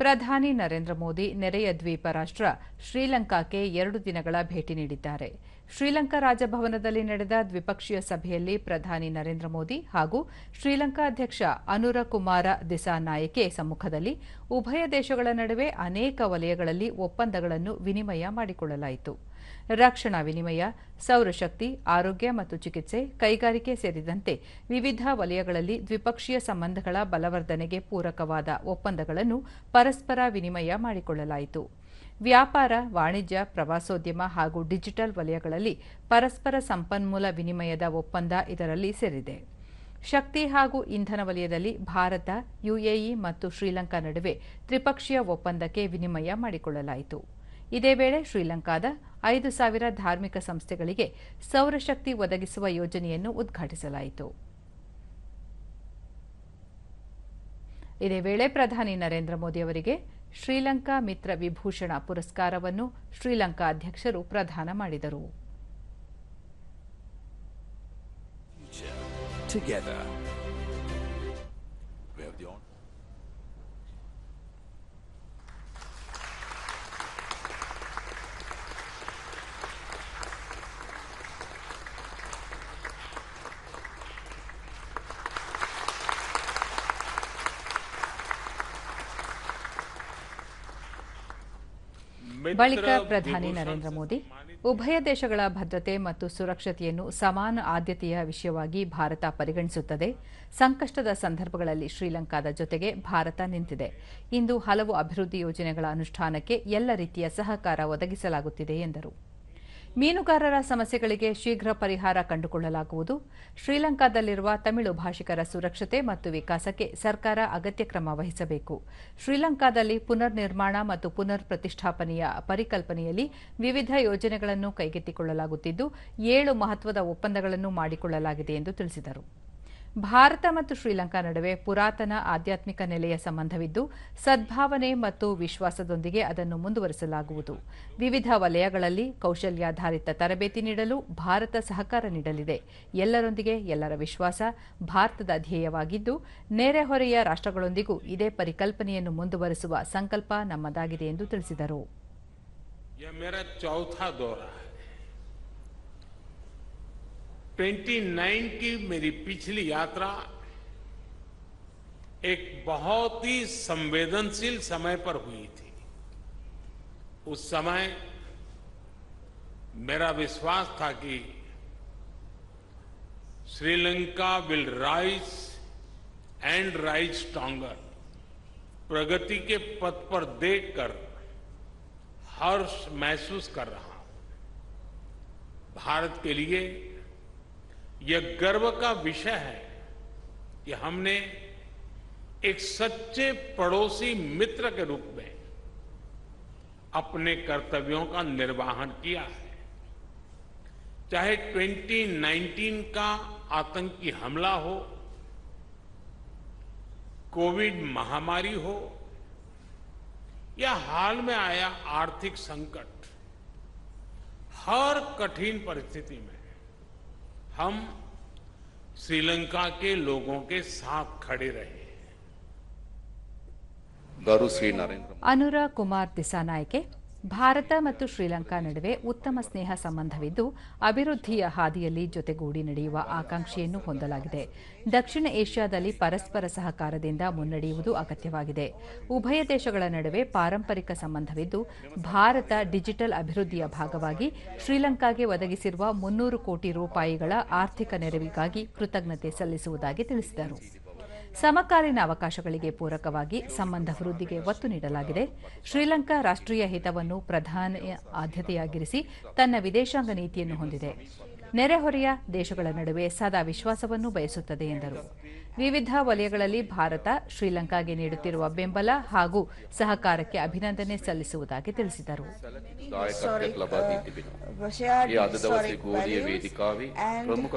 ಪ್ರಧಾನಿ ನರೇಂದ್ರ ಮೋದಿ, ನೆರೆಯ ದ್ವೀಪ ರಾಷ್ಟ್ರ ಶ್ರೀಲಂಕಾಕ್ಕೆ ಎರಡು ದಿನಗಳ ಭೇಟಿ ನೀಡಿದ್ದಾರೆ. ಶ್ರೀಲಂಕಾ ರಾಜಭವನದಲ್ಲಿ ನಡೆದ ದ್ವಿಪಕ್ಷೀಯ ಸಭೆಯಲ್ಲಿ ಪ್ರಧಾನಿ ನರೇಂದ್ರ ಮೋದಿ ಹಾಗೂ ಶ್ರೀಲಂಕಾ ಅಧ್ಯಕ್ಷ ಅನುರ ಕುಮಾರ ದಿಸಾನಾಯಕೆ ಸಮ್ಮುಖದಲ್ಲಿ ಉಭಯ ದೇಶಗಳ ನಡುವೆ ಅನೇಕ ವಲಯಗಳಲ್ಲಿ ಒಪ್ಪಂದಗಳನ್ನು ವಿನಿಮಯ ಮಾಡಿಕೊಳ್ಳಲಾಯಿತು. ರಕ್ಷಣಾ ವಿನಿಮಯ, ಸೌರಶಕ್ತಿ, ಆರೋಗ್ಯ ಮತ್ತು ಚಿಕಿತ್ಸೆ ಕೈಗಾರಿಕೆ ಸೇರಿದಂತೆ ವಿವಿಧ ವಲಯಗಳಲ್ಲಿ ದ್ವಿಪಕ್ಷೀಯ ಸಂಬಂಧಗಳ ಬಲವರ್ಧನೆಗೆ ಪೂರಕವಾದ ಒಪ್ಪಂದಗಳನ್ನು ಪರಸ್ಪರ ವಿನಿಮಯ ಮಾಡಿಕೊಳ್ಳಲಾಯಿತು. ವ್ಯಾಪಾರ, ವಾಣಿಜ್ಯ, ಪ್ರವಾಸೋದ್ಯಮ ಹಾಗೂ ಡಿಜಿಟಲ್ ವಲಯಗಳಲ್ಲಿ ಪರಸ್ಪರ ಸಂಪನ್ಮೂಲ ವಿನಿಮಯದ ಒಪ್ಪಂದ ಇದರಲ್ಲಿ ಸೇರಿದೆ. ಶಕ್ತಿ ಹಾಗೂ ಇಂಧನ ವಲಯದಲ್ಲಿ ಭಾರತ, ಯುಎಇ ಮತ್ತು ಶ್ರೀಲಂಕಾ ನಡುವೆ ತ್ರಿಪಕ್ಷೀಯ ಒಪ್ಪಂದಕ್ಕೆ ವಿನಿಮಯ ಮಾಡಿಕೊಳ್ಳಲಾಯಿತು. ಇದೇ ವೇಳೆ ಶ್ರೀಲಂಕಾದ ಐದು ಸಾವಿರ ಧಾರ್ಮಿಕ ಸಂಸ್ಥೆಗಳಿಗೆ ಸೌರಶಕ್ತಿ ಒದಗಿಸುವ ಯೋಜನೆಯನ್ನು ಉದ್ಘಾಟಿಸಲಾಯಿತು. ಇದೇ ವೇಳೆ ಪ್ರಧಾನಿ ನರೇಂದ್ರ ಮೋದಿ ಅವರಿಗೆ ಶ್ರೀಲಂಕಾ ಮಿತ್ರ ವಿಭೂಷಣ ಪುರಸ್ಕಾರವನ್ನು ಶ್ರೀಲಂಕಾ ಅಧ್ಯಕ್ಷರು ಪ್ರದಾನ ಮಾಡಿದರು. ಬಳಿಕ ಪ್ರಧಾನಿ ನರೇಂದ್ರ ಮೋದಿ ಉಭಯ ದೇಶಗಳ ಭದ್ರತೆ ಮತ್ತು ಸುರಕ್ಷತೆಯನ್ನು ಸಮಾನ ಆದ್ಯತೆಯ ವಿಷಯವಾಗಿ ಭಾರತ ಪರಿಗಣಿಸುತ್ತದೆ. ಸಂಕಷ್ಟದ ಸಂದರ್ಭಗಳಲ್ಲಿ ಶ್ರೀಲಂಕಾದ ಜೊತೆಗೆ ಭಾರತ ನಿಂತಿದೆ. ಇಂದು ಹಲವು ಅಭಿವೃದ್ಧಿ ಯೋಜನೆಗಳ ಅನುಷ್ಠಾನಕ್ಕೆ ಎಲ್ಲ ರೀತಿಯ ಸಹಕಾರ ಒದಗಿಸಲಾಗುತ್ತಿದೆ ಎಂದರು. ಮೀನುಗಾರರ ಸಮಸ್ಯೆಗಳಿಗೆ ಶೀಘ್ರ ಪರಿಹಾರ ಕಂಡುಕೊಳ್ಳಲಾಗುವುದು. ಶ್ರೀಲಂಕಾದಲ್ಲಿರುವ ತಮಿಳು ಭಾಷಿಕರ ಸುರಕ್ಷತೆ ಮತ್ತು ವಿಕಾಸಕ್ಕೆ ಸರ್ಕಾರ ಅಗತ್ಯ ಕ್ರಮ ವಹಿಸಬೇಕು. ಶ್ರೀಲಂಕಾದಲ್ಲಿ ಪುನರ್ ನಿರ್ಮಾಣ ಮತ್ತು ಪುನರ್ ಪ್ರತಿಷ್ಠಾಪನೆಯ ಪರಿಕಲ್ಪನೆಯಲ್ಲಿ ವಿವಿಧ ಯೋಜನೆಗಳನ್ನು ಕೈಗೆತ್ತಿಕೊಳ್ಳಲಾಗುತ್ತಿದ್ದು, ಏಳು ಮಹತ್ವದ ಒಪ್ಪಂದಗಳನ್ನು ಮಾಡಿಕೊಳ್ಳಲಾಗಿದೆ ಎಂದು ತಿಳಿಸಿದರು. ಭಾರತ ಮತ್ತು ಶ್ರೀಲಂಕಾ ನಡುವೆ ಪುರಾತನ ಆಧ್ಯಾತ್ಮಿಕ ನೆಲೆಯ ಸಂಬಂಧವಿದ್ದು, ಸದ್ಭಾವನೆ ಮತ್ತು ವಿಶ್ವಾಸದೊಂದಿಗೆ ಅದನ್ನು ಮುಂದುವರಿಸಲಾಗುವುದು. ವಿವಿಧ ವಲಯಗಳಲ್ಲಿ ಕೌಶಲ್ಯಾಧಾರಿತ ತರಬೇತಿ ನೀಡಲು ಭಾರತ ಸಹಕಾರ ನೀಡಲಿದೆ. ಎಲ್ಲರೊಂದಿಗೆ ಎಲ್ಲರ ವಿಶ್ವಾಸ ಭಾರತದ ಧ್ಯೇಯವಾಗಿದ್ದು ನೆರೆಹೊರೆಯ ರಾಷ್ಟ್ರಗಳೊಂದಿಗೂ ಇದೇ ಪರಿಕಲ್ಪನೆಯನ್ನು ಮುಂದುವರೆಸುವ ಸಂಕಲ್ಪ ನಮ್ಮದಾಗಿದೆ ಎಂದು ತಿಳಿಸಿದರು. 29 की मेरी पिछली यात्रा एक बहुत ही संवेदनशील समय पर हुई थी। उस समय मेरा विश्वास था कि Sri Lanka will rise and rise stronger प्रगति के पथ पर देखकर हर्ष महसूस कर रहा हूँ। भारत के लिए यह गर्व का विषय है कि हमने एक सच्चे पड़ोसी मित्र के रूप में अपने कर्तव्यों का निर्वाहन किया है। चाहे 2019 का आतंकी हमला हो, कोविड महामारी हो, या हाल में आया आर्थिक संकट, हर कठिन परिस्थिति में हम श्रीलंका के लोगों के साथ खड़े रहे ಗರು ಶ್ರೀ ನರೇಂದ್ರ ಅನುರ ಕುಮಾರ್ ದಿಸಾನಾಯ್ಕೆ ಭಾರತ ಮತ್ತು ಶ್ರೀಲಂಕಾ ನಡುವೆ ಉತ್ತಮ ಸ್ನೇಹ ಸಂಬಂಧವಿದ್ದು, ಅಭಿವೃದ್ಧಿಯ ಹಾದಿಯಲ್ಲಿ ಜೊತೆಗೂಡಿ ನಡೆಯುವ ಆಕಾಂಕ್ಷೆಯನ್ನು ಹೊಂದಲಾಗಿದೆ. ದಕ್ಷಿಣ ಏಷ್ಯಾದಲ್ಲಿ ಪರಸ್ಪರ ಸಹಕಾರದಿಂದ ಮುನ್ನಡೆಯುವುದು ಅಗತ್ಯವಾಗಿದೆ. ಉಭಯ ದೇಶಗಳ ನಡುವೆ ಪಾರಂಪರಿಕ ಸಂಬಂಧವಿದ್ದು, ಭಾರತ ಡಿಜಿಟಲ್ ಅಭಿವೃದ್ಧಿಯ ಭಾಗವಾಗಿ ಶ್ರೀಲಂಕಾಗೆ ಒದಗಿಸಿರುವ ಮುನ್ನೂರು ಕೋಟಿ ರೂಪಾಯಿಗಳ ಆರ್ಥಿಕ ನೆರವಿಗಾಗಿ ಕೃತಜ್ಞತೆ ಸಲ್ಲಿಸುವುದಾಗಿ ತಿಳಿಸಿದರು. ಸಮಕಾಲೀನ ಅವಕಾಶಗಳಿಗೆ ಪೂರಕವಾಗಿ ಸಂಬಂಧ ವೃದ್ಧಿಗೆ ಒತ್ತು ನೀಡಲಾಗಿದೆ. ಶ್ರೀಲಂಕಾ ರಾಷ್ಟ್ರೀಯ ಹಿತವನ್ನು ಪ್ರಧಾನ ಆದ್ಯತೆಯಾಗಿರಿಸಿ ತನ್ನ ವಿದೇಶಾಂಗ ನೀತಿಯನ್ನು ಹೊಂದಿದೆ. ನೆರೆಹೊರೆಯ ದೇಶಗಳ ನಡುವೆ ಸದಾ ವಿಶ್ವಾಸವನ್ನು ಬಯಸುತ್ತದೆ ಎಂದರು. ವಿವಿಧ ವಲಯಗಳಲ್ಲಿ ಭಾರತ ಶ್ರೀಲಂಕಾಗೆ ನೀಡುತ್ತಿರುವ ಬೆಂಬಲ ಹಾಗೂ ಸಹಕಾರಕ್ಕೆ ಅಭಿನಂದನೆ ಸಲ್ಲಿಸುವುದಾಗಿ ತಿಳಿಸಿದರು. Uh, ಪ್ರಮುಖ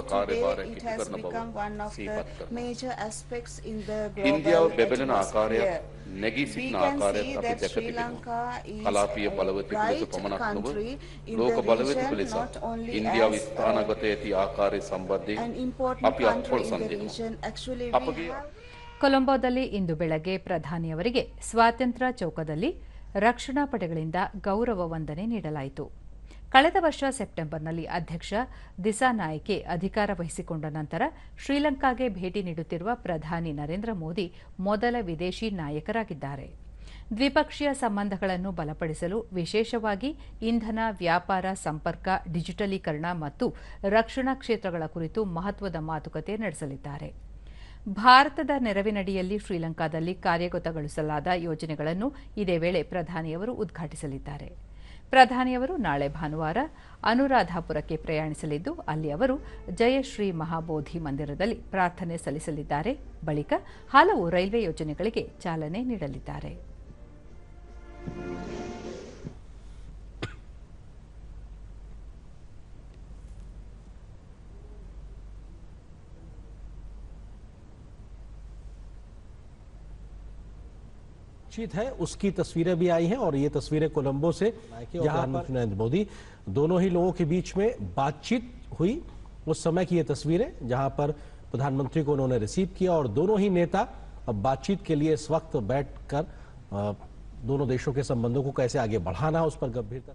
ನೆಗಿಸಿನ ಆಕಾರ ಅಪಿ ಜಗತ್ತಿಗಿರುವ ಕಲಾಪಿಯ ಬಲವತ್ತಿಗೊಳಿಸು ಪಮನಾತ್ಮವು ಲೋಕ ಬಲವತ್ತಿಗೊಳಿಸ ಇಂಡಿಯಾ ವಿಸ್ತಾನ പുനഃഗതയത്തി ആകാരി ಕೊಲಂಬೋದಲ್ಲಿ ಇಂದು ಬೆಳಗ್ಗೆ ಪ್ರಧಾನಿಯವರಿಗೆ ಸ್ವಾತಂತ್ರ್ಯ ಚೌಕದಲ್ಲಿ ರಕ್ಷಣಾ ಪಡೆಗಳಿಂದ ಗೌರವ ವಂದನೆ ನೀಡಲಾಯಿತು. ಕಳೆದ ವರ್ಷ ಸೆಪ್ಟೆಂಬರ್ನಲ್ಲಿ ಅಧ್ಯಕ್ಷ ದಿಸಾ ನಾಯ್ಕೆ ಅಧಿಕಾರ ವಹಿಸಿಕೊಂಡ ನಂತರ ಶ್ರೀಲಂಕಾಗೆ ಭೇಟಿ ನೀಡುತ್ತಿರುವ ಪ್ರಧಾನಿ ನರೇಂದ್ರ ಮೋದಿ ಮೊದಲ ವಿದೇಶಿ ನಾಯಕರಾಗಿದ್ದಾರೆ. ದ್ವಿಪಕ್ಷೀಯ ಸಂಬಂಧಗಳನ್ನು ಬಲಪಡಿಸಲು ವಿಶೇಷವಾಗಿ ಇಂಧನ, ವ್ಯಾಪಾರ, ಸಂಪರ್ಕ, ಡಿಜಿಟಲೀಕರಣ ಮತ್ತು ರಕ್ಷಣಾ ಕ್ಷೇತ್ರಗಳ ಕುರಿತು ಮಹತ್ವದ ಮಾತುಕತೆ ನಡೆಸಲಿದ್ದಾರೆ. ಭಾರತದ ನೆರವಿನಡಿಯಲ್ಲಿ ಶ್ರೀಲಂಕಾದಲ್ಲಿ ಕಾರ್ಯಗತಗೊಳಿಸಲಾದ ಯೋಜನೆಗಳನ್ನು ಇದೇ ವೇಳೆ ಪ್ರಧಾನಿಯವರು ಉದ್ಘಾಟಿಸಲಿದ್ದಾರೆ. ಪ್ರಧಾನಿಯವರು ನಾಳೆ ಭಾನುವಾರ ಅನುರಾಧಾಪುರಕ್ಕೆ ಪ್ರಯಾಣಿಸಲಿದ್ದು, ಅಲ್ಲಿ ಅವರು ಜಯಶ್ರೀ ಮಹಾಬೋಧಿ ಮಂದಿರದಲ್ಲಿ ಪ್ರಾರ್ಥನೆ ಸಲ್ಲಿಸಲಿದ್ದಾರೆ. ಬಳಿಕ ಹಲವು ರೈಲ್ವೆ ಯೋಜನೆಗಳಿಗೆ ಚಾಲನೆ ನೀಡಲಿದ್ದಾರೆ. बातचीत है उसकी तस्वीरें भी आई हैं और ये तस्वीरें कोलंबो से जहाँ प्रधानमंत्री नरेंद्र मोदी दोनों ही लोगों के बीच में बातचीत हुई। उस समय की ये तस्वीरें जहाँ पर प्रधानमंत्री को उन्होंने रिसीव किया और दोनों ही नेता अब बातचीत के लिए इस वक्त बैठकर दोनों देशों के संबंधों को कैसे आगे बढ़ाना उस पर गंभीरता